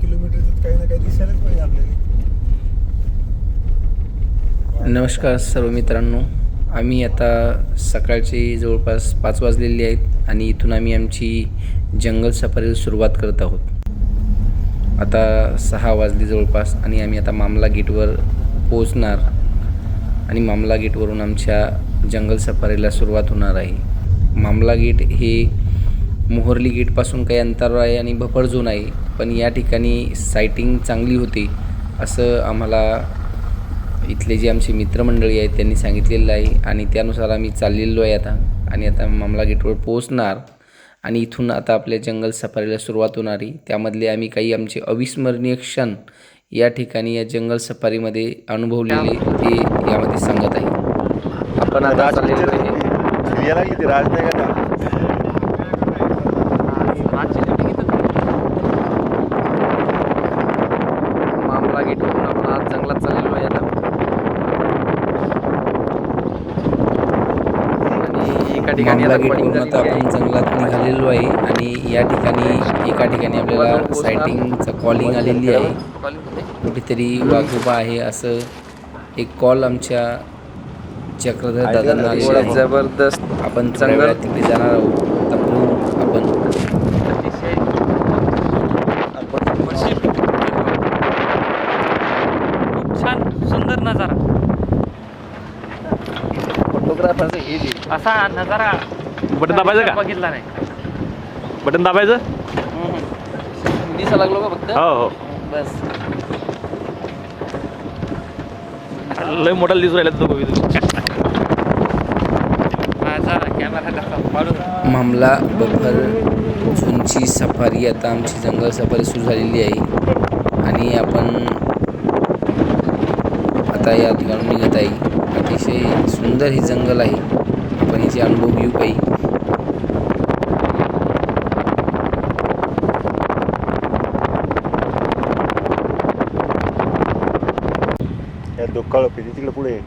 Kilometre काही ना काही दिसायलाच पाहिजे आपल्याला. नमस्कार सर्व मित्रांनो. आम्ही आता सकाळचे जवळपास पाच वाजलेले आहेत आणि इथून आम्ही आमची जंगल सफारीला सुरुवात करत आहोत. आता सहा वाजले जवळपास आणि आम्ही आता मामला गेटवर पोहोचणार आणि मामला गेटवरून आमच्या जंगल सफारीला सुरुवात होणार आहे. मामला गेट हे मोहर्ली गेटपासून काही अंतरावर आहे आणि भफर झोन आहे. पण या ठिकाणी सायटिंग चांगली होते असं आम्हाला इथले जे आमचे मित्रमंडळी आहेत त्यांनी सांगितलेलं आहे. आणि त्यानुसार आम्ही चाललेलो आहे आता. आणि आता मामला गेटवर पोहोचणार. आणि इथून आता आपल्या जंगल सफारीला सुरुवात होणार आहे. त्यामधले आम्ही काही आमचे अविस्मरणीय क्षण या ठिकाणी या जंगल सफारीमध्ये अनुभवलेले ते यामध्ये सांगत आहे. आपण आता चाललेलो आहे याला किती राज नाही का मामला गेटवरून आपण आज जंगलात चाललेलो आहे आता आणि एका ठिकाणी आता आता आपण जंगलात निघालेलो आहे आणि या ठिकाणी एका ठिकाणी आपल्याला सायटिंगचं कॉलिंग आलेली आहे. कुठेतरी वाघोबा आहे असं एक कॉल आमच्या चक्रधर दादांना आलेला आहे. जबरदस्त. आपण वेळात तिकडे जाणार आहोत आता बघू आपण खूप छान सुंदर नजारा फोटोग्राफरचं हे जे असा नजारा बटन दाबायचं का? बघितला नाही. बटन दाबायचं? दिसा लागलो का फक्त? हो हो. बस. लय मोठा दिसून राहिला तो बघितलं. माझा कॅमेरा कसा मामला बफर झोनची सफारी आता आमची जंगल सफारी सुरू झालेली आहे. आणि आपण आता या ठिकाणून निघत आहे. अतिशय सुंदर हे जंगल आहे. याचे अनुभव घेऊ काही. तिकडे पुढे.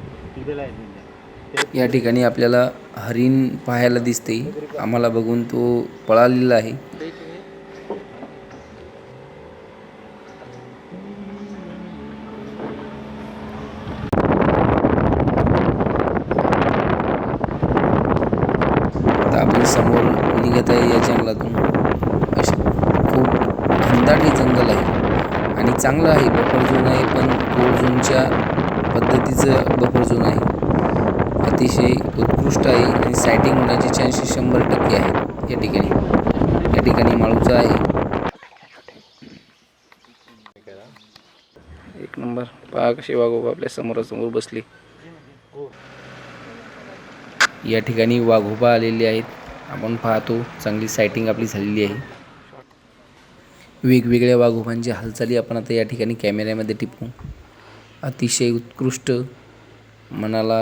या ठिकाणी आपल्याला हरिण पाहायला दिसते आम्हाला बघून तो पळालेला आहे आता आपण समोर निघत आहे या जंगलातून. असे खूप घनदाट हे जंगल आहे. आणि चांगलं आहे बफर झोन आहे पण कोर झोनच्या पद्धतीचं बफर झोन आहे. अतिशय उत्कृष्ट आहे आणि सायटिंग होण्याचे चान्सेस शंभर टक्के आहेत या ठिकाणी. या ठिकाणी माळूचा आहे. एक नंबर. पहा कसे वाघोबा आपल्या समोरासमोर बसले. या ठिकाणी वाघोबा आलेले आहेत. आपण पाहतो चांगली सायटिंग आपली झालेली आहे. वेगवेगळ्या वाघोबांच्या हालचाली आपण आता या ठिकाणी कॅमेऱ्यामध्ये टिपू. अतिशय उत्कृष्ट मनाला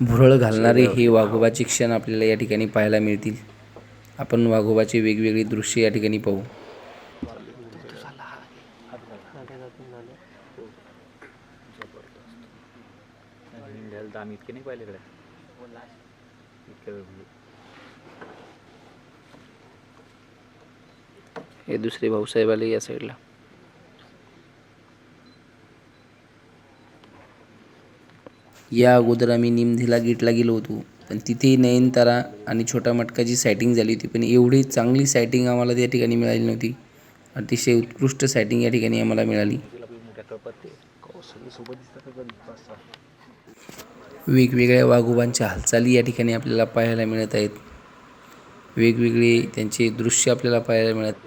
भुरळ घालणारे हे वाघोबाचे क्षण आपल्याला या ठिकाणी पाहायला मिळतील. आपण वाघोबाचे वेगवेगळे दृश्य या ठिकाणी पाहू. आम्ही इतके नाही पाहिले हे दुसरे भाऊसाहेब आले या साईडला या अगोदर आम्ही निमधीला गेटला गेलो होतो पण तिथेही नयनतारा आणि छोटा मटकाची सायटिंग झाली होती पण एवढी चांगली सायटिंग आम्हाला त्या ठिकाणी मिळाली नव्हती. अतिशय उत्कृष्ट सायटिंग या ठिकाणी आम्हाला मिळाली. वेगवेगळ्या वाघोबांच्या हालचाली या ठिकाणी आपल्याला पाहायला मिळत आहेत. वेगवेगळे त्यांचे दृश्य आपल्याला पाहायला मिळत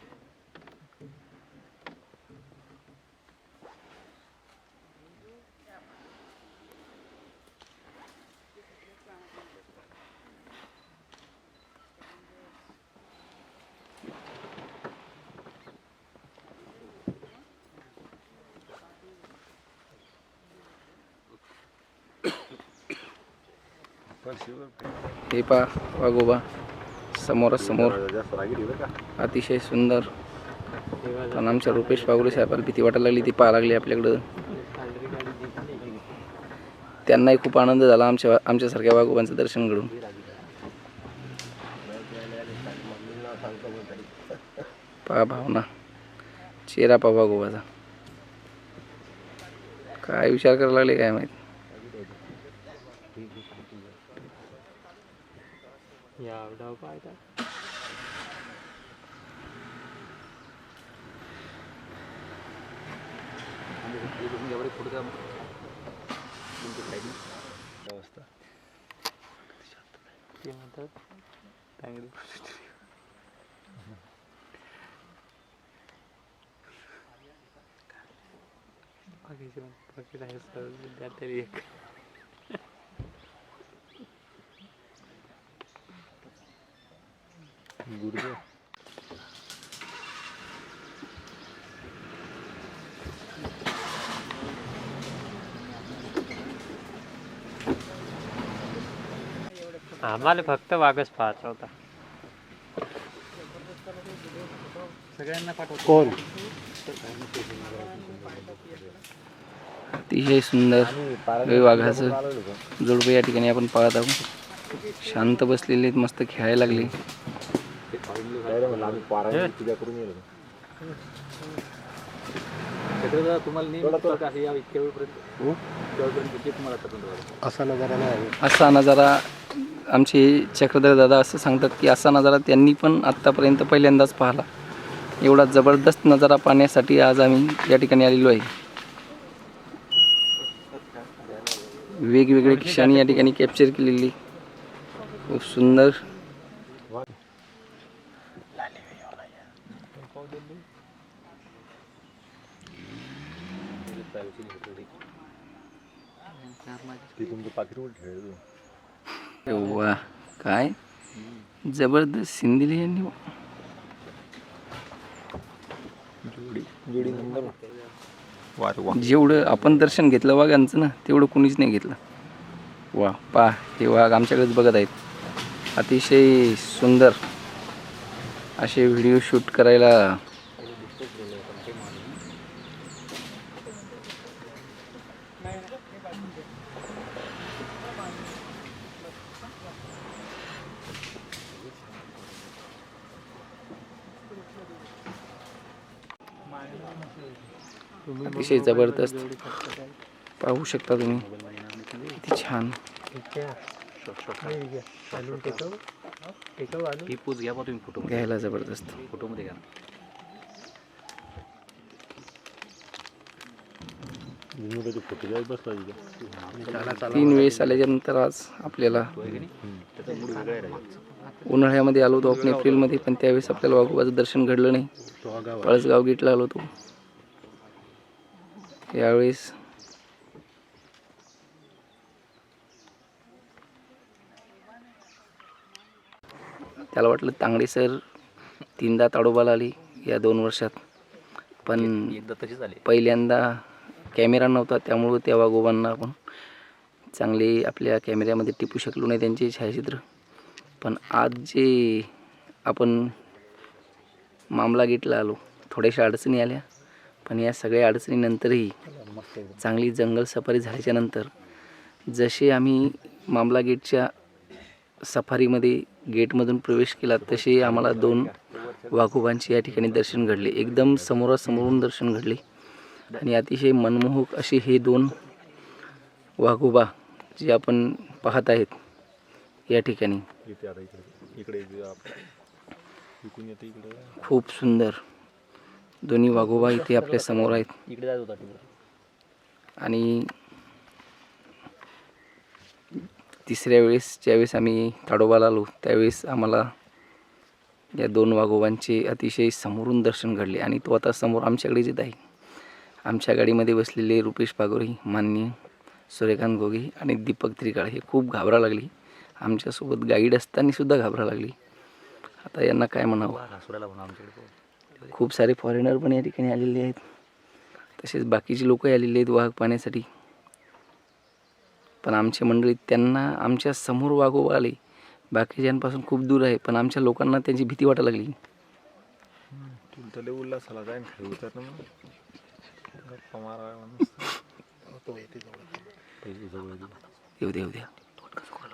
हे पा वागोबा समोरासमोर. अतिशय सुंदर. पण आमच्या रुपेश पागुरे साहेबाला भीती वाटायला लागली ती पाहा लागली आपल्याकडं. त्यांनाही खूप आनंद झाला आमच्या आमच्यासारख्या वाघोबांचं दर्शन घडून. पहा भावना. चेहरा पहा वाघोबाचा. काय विचार करायला लागले काय माहीत? या डाव पाहता ते म्हणतात तांगडी बाकीचे बाकी आहे सर विद्यार्थी एक आम्हाला फक्त वाघच पाहायचा होता. सगळ्यांना पाठवतो. कोण? अतिशय सुंदर वाघाचं जोडपं या ठिकाणी आपण पाहत आहोत. शांत बसलेले आहेत मस्त खेळायला लागले. तुम्हाला नेहमी या इतक्या वेळपर्यंत तेव्हापर्यंत तुम्हाला आतापर्यंत वाटतं. असा नजारा नाही असा नजारा आमचे चक्रधर दादा असं सांगतात की असा नजारा त्यांनी पण आत्तापर्यंत पहिल्यांदाच पाहिला. एवढा जबरदस्त नजारा पाहण्यासाठी आज आम्ही या ठिकाणी आलेलो आहे. वेगवेगळे क्षणी या ठिकाणी कॅप्चर केलेली. खूप सुंदर. वा काय? जबरदस्त सिंधीले यांनी. जेवढं आपण दर्शन घेतलं वाघांचं ना तेवढं कुणीच नाही घेतलं. वा पा हे वाघ आमच्याकडेच बघत आहेत. अतिशय सुंदर असे व्हिडिओ शूट करायला अतिशय जबरदस्त. पाहू शकता तुम्ही. किती छान. फोटो घ्यायला जबरदस्त. फोटोमध्ये घ्या. तीन वेळेस आल्याच्यानंतर आज आपल्याला. उन्हाळ्यामध्ये आलो होतो आपण एप्रिलमध्ये पण त्यावेळेस आपल्याला वाघोबाचं दर्शन घडलं नाही. पळसगाव गेटला आलो होतो. यावेळेस त्याला वाटलं तांगडे सर तीनदा ताडोबाला आली या दोन वर्षात. पण एकदा तशीच आले. पहिल्यांदा कॅमेरा नव्हता त्यामुळं त्या वाघोबांना आपण चांगले आपल्या कॅमेऱ्यामध्ये टिपू शकलो नाही त्यांचे छायाचित्र. पण आज जे आपण मामला गेटला आलो थोड्याशा अडचणी आल्या. पण या सगळ्या अडचणीनंतरही चांगली जंगल सफारी झाल्याच्यानंतर जसे आम्ही मामला गेटच्या सफारीमध्ये गेटमधून प्रवेश केला तसे आम्हाला दोन वाघोबांचे या ठिकाणी दर्शन घडले. एकदम समोरासमोरून दर्शन घडले. आणि अतिशय मनमोहक असे हे दोन वाघोबा जे आपण पाहत आहेत या ठिकाणी. खूप सुंदर. दोन्ही वाघोबा इथे आपल्यासमोर आहेत. इकडे जात होता तिकडे. आणि तिसऱ्या वेळेस ज्यावेळेस आम्ही ताडोबाला आलो त्यावेळेस आम्हाला या दोन वाघोबांचे अतिशय समोरून दर्शन घडले. आणि तो आता समोर आमच्याकडेच येत आहे. आमच्या गाडीमध्ये बसलेले रुपेश पागोरी मान्य सूर्यकांत गोगे आणि दीपक त्रिकाळ हे खूप घाबरा लागली. आमच्यासोबत गाईड असताना सुद्धा घाबरा लागली. आता यांना काय म्हणावं? खूप सारे फॉरेनर पण या ठिकाणी आलेले आहेत. तसेच बाकीचे लोकही आलेले आहेत वाघ पाहण्यासाठी. पण आमची मंडळी त्यांना आमच्यासमोर वाघोबा आले. बाकीच्यांपासून खूप दूर आहे पण आमच्या लोकांना त्यांची भीती वाटायला लागली. गेली. येऊ द्या येऊ द्या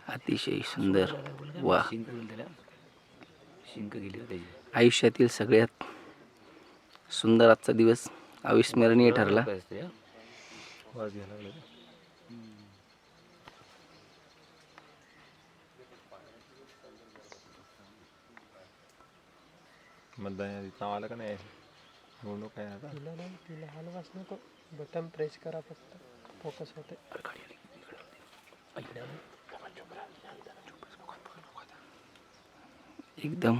अतिशय सुंदर वा शिंक गेली त्याची आयुष्यातील सगळ्यात सुंदर आजचा दिवस अविस्मरणीय ठरला. मतदान नाव आलं का नाही? निवडणूक आहे आता. तिला नाही तिला हलवाच नको. बटन प्रेस करा फक्त. फोकस होते. एकदम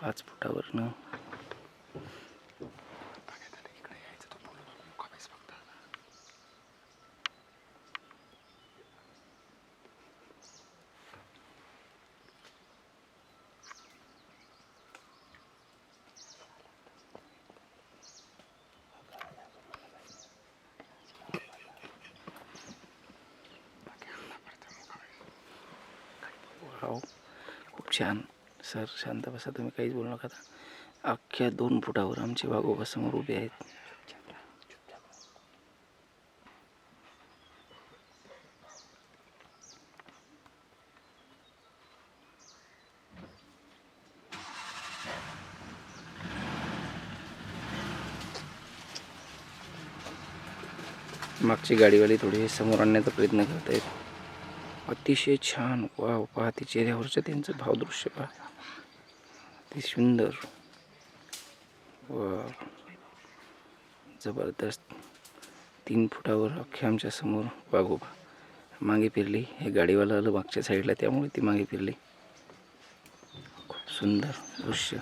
पाच फुटावरनं वाव खूप छान सर शांत बसा तुम्ही काहीच बोलू नका अख्ख्या दोन फुटावर आमचे वाघोबा समोर उभे आहेत. मागची गाडीवाले थोडी समोर आणण्याचा प्रयत्न करत आहेत अतिशय छान वा पहा ते चेहऱ्यावरचं त्यांचं भावदृश्य पहा. ते सुंदर. वा जबरदस्त. तीन फुटावर अख्ख्या आमच्यासमोर वाघोबा मागे फिरली. हे गाडीवाला आलं मागच्या साईडला त्यामुळे ती मागे फिरली. खूप सुंदर दृश्य.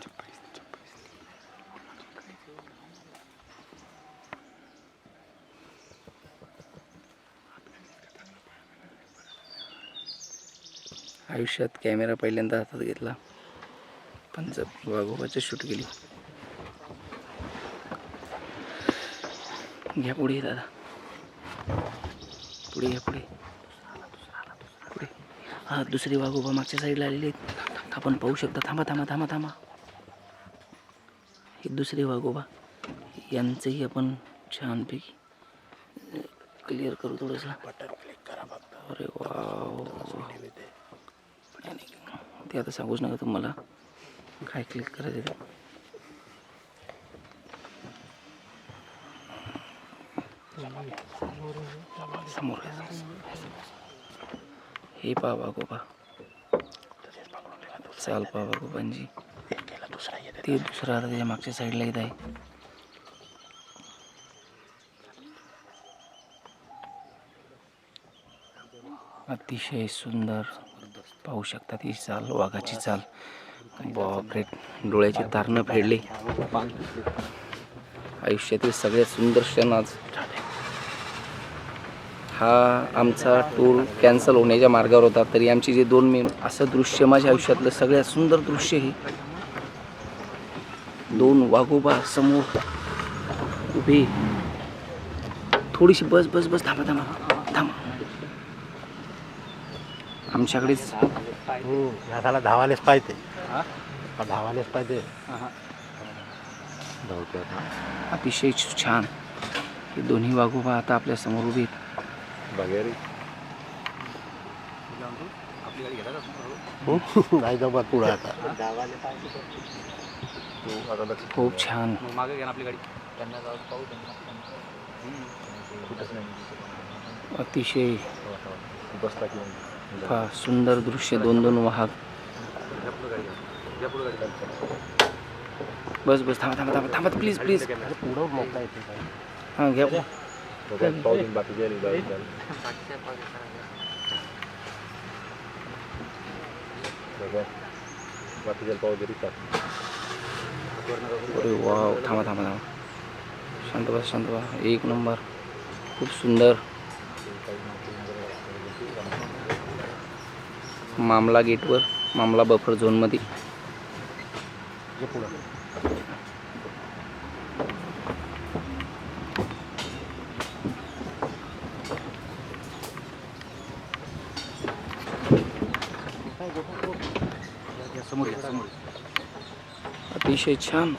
आयुष्यात कॅमेरा पहिल्यांदा हातात घेतला. पण जब वाघोबाचं शूट केली. घ्या पुढे दादा. पुढे घ्या पुढे. पुढे. हा दुसरे वाघोबा मागच्या साईडला आलेले आहेत. आपण पाहू शकता. थांबा थांबा थांबा थांबा. हे दुसरे वाघोबा. यांचंही आपण छानपैकी क्लिअर करू थोडंसं. अरे वाव. ते आता सांगूच नका तुम्हाला. काय क्लिक करायचं ते. समोर हे पाहा बागोबा चाल पहा बागोबांजी ते दुसरा आता त्याच्या मागच्या साईडला येत आहे. अतिशय सुंदर. पाहू शकता ती चाल वाघाची चाल. बापरे डोळ्याचे तारणं फेडले. आयुष्यातील सगळ्यात सुंदर क्षण आज. हा आमचा टूर कॅन्सल होण्याच्या मार्गावर होता. तरी आमची जे दोन मे असं दृश्य माझ्या आयुष्यातलं सगळ्यात सुंदर दृश्य हे. दोन वाघोबा समोर उभे. थोडीशी बस बस बस थांबा थांबा. आमच्याकडेच. ह्या साला धावालेच पाहिजे. धावालेच पाहिजे. धावते अतिशय छान. हे दोन्ही वाघोबा आता आपल्यासमोर उभे नाही पुढं आता. तू आता लक्ष खूप छान. मागे घ्या ना आपली गाडी. त्यांना जाऊन पाहू त्यांना. कुठंच नाही अतिशय की मग. पहा, सुंदर दृश्य दोन दोन वाहक. बस बस थांबा थांबा थांबा थांबा प्लीज प्लीज हां घ्या. पाहू दे अरे वाव थांबा थांबा थांबा. शांत बस शांत बस. एक नंबर. खूप सुंदर. मामला गेटवर मामला बफर झोनमध्ये. अतिशय छान.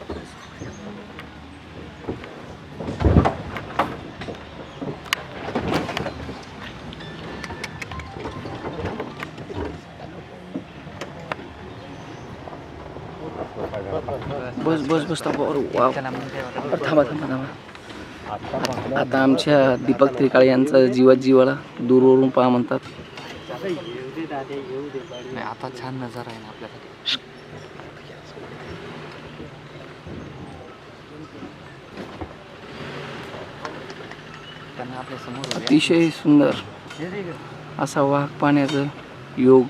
बस बस बस थांबा अरे वा अरे थांबा थांबा थांबा. आता आमच्या दीपक त्रिकाळे यांचा जीवात जीवाला दूरवरून पहा म्हणतात. आता छान नजारा आहे ना आपल्यासाठी अतिशय सुंदर. असा वाघ पाण्याचं योग.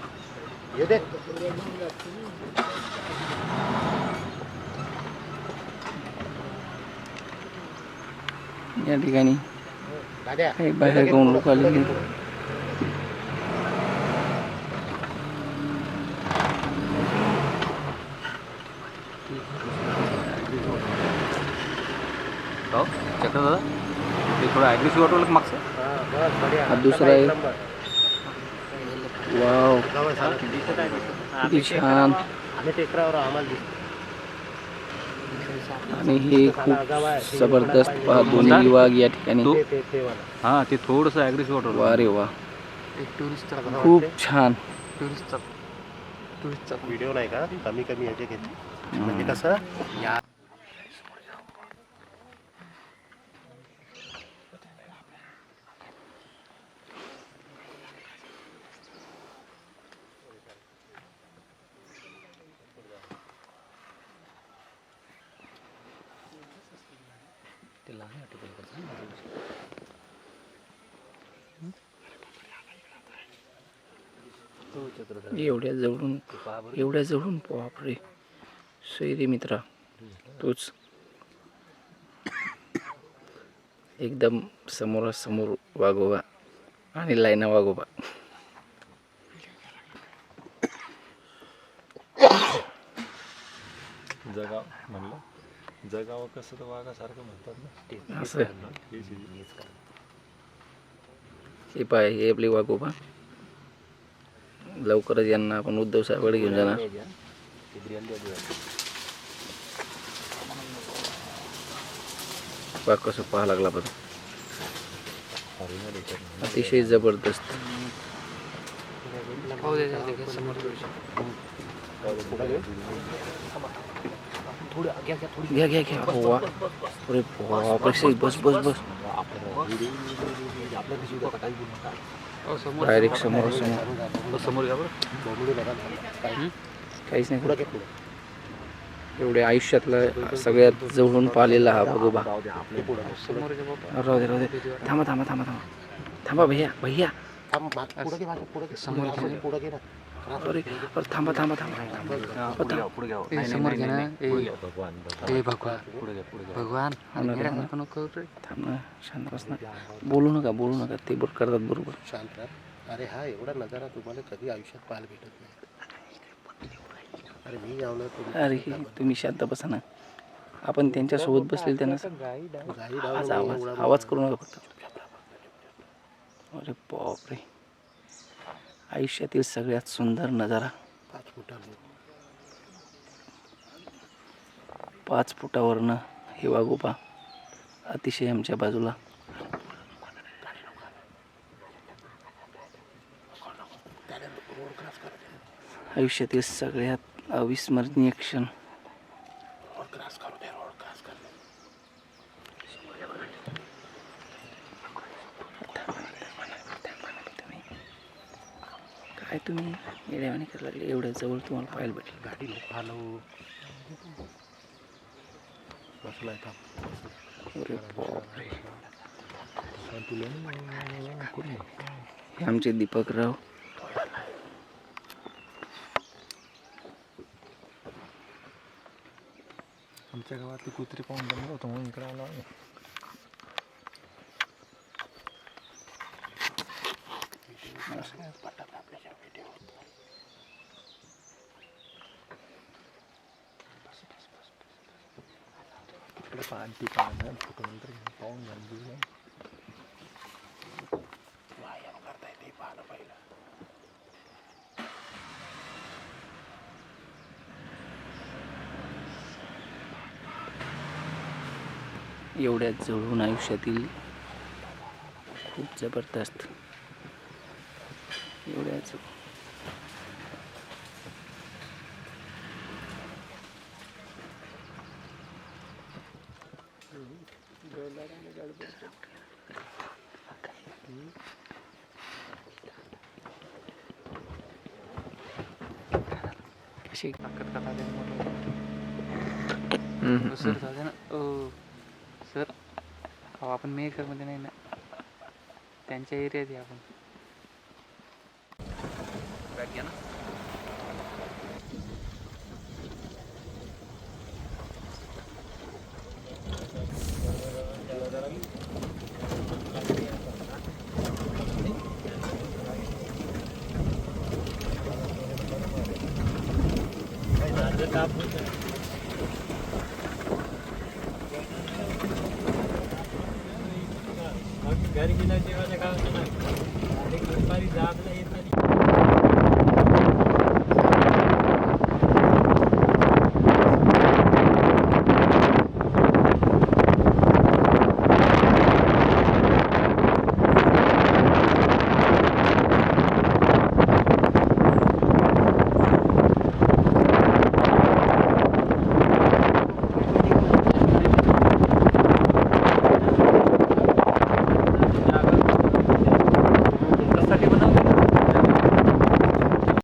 ये दे या ठिकाणी दाद्या काही बाहेर गाऊन लोक आलेले आहेत. हो चक्र दादा ते थोडं ॲग्रेसिव्ह वाटवलं का मागचं हा, बस बढिया. हा दुसरा आहे. एक नंबर. वाव जवळ झालं. किती छान आम्ही टेकरावर आम्हाला दिसतो. आणि हे खूप जबरदस्त पहा दोन्ही वाघ या ठिकाणी. हां ते थोडंसं ॲग्रेसिव्ह वाटवलं वा. रे वा खूप छान. टुरिस्टचा टुरिस्टचा व्हिडिओ नाही का? कमी कमी याचे म्हणजे कसं? एवढ्या जवळून एवढ्या जवळून बापरे. सैरे मित्रा तोच. एकदम समोरासमोर वागोबा आणि लाईना वागोबा जगाव म्हणलं. जगावं कसं तर वाघासारखं म्हणतात ना. असं. हे पाय हे आपले वागोबा लवकरच यांना आपण उद्धव साहेबाकडे घेऊन जाणार. पाक कसं पाहा लागला पण अतिशय जबरदस्त. घ्या घ्या घ्या. हो अरे बापरे. बस बस बस. डायरेक्ट समोर समोर. समोर काहीच नाही एवढ्या आयुष्यातला सगळ्यात जवळून पाहिलेला हा बाबा. राहू दे राहू दे. थांबा थांबा थांबा थांबा. थांबा भैया भैया. समोर पुढं अरे थांबा थांबा थांबा. समोर घ्या ना. ए भगवान भगवान. नको. थांब ना शांत बस ना. बोलू नका बोलू नका. ते बरोबर करतात बरोबर. शांत अरे हा एवढा नजारा तुम्हाला कधी आयुष्यात पाहायला भेटत नाही. अरे मी यावलं अरे तुम्ही शांत बसा ना. आपण त्यांच्यासोबत बसलेले त्यांना गाई आवाज डावलं आवाज आवाज करू नका फक्त. अरे बापरे. आयुष्यातील सगळ्यात सुंदर नजारा. पाच फुटावर. पाच फुटावरनं हे वागोपा अतिशय आमच्या बाजूला. आयुष्यातील सगळ्यात अविस्मरणीय क्षण रोड क्रॉस करू दे रोड क्रॉस कर काय तुम्ही येड्यावाने करायला लागले. एवढ्या जवळ तुम्हाला पाहायला भेटेल. गाडी हलवू बसलाय हे आमचे दीपकराव. आमच्या गावातली कुत्री पाहून जमलं होतं म्हणून इकडे आलो नमस्कार पटापट आपल्या व्हिडिओ इकडे पान ती पानं फुटवंतर पाहून झाली व्यायाम करता येते पानं पहिलं एवढ्याच जवळून आयुष्यातील खूप जबरदस्त कशी ताकद का झाले मोठं. सर झाले ना? सर अहो आपण मेकरमध्ये नाही ना. त्यांच्या एरियात आहे आपण. जेवायला काय होतं नाही दुपारी जात नाही येत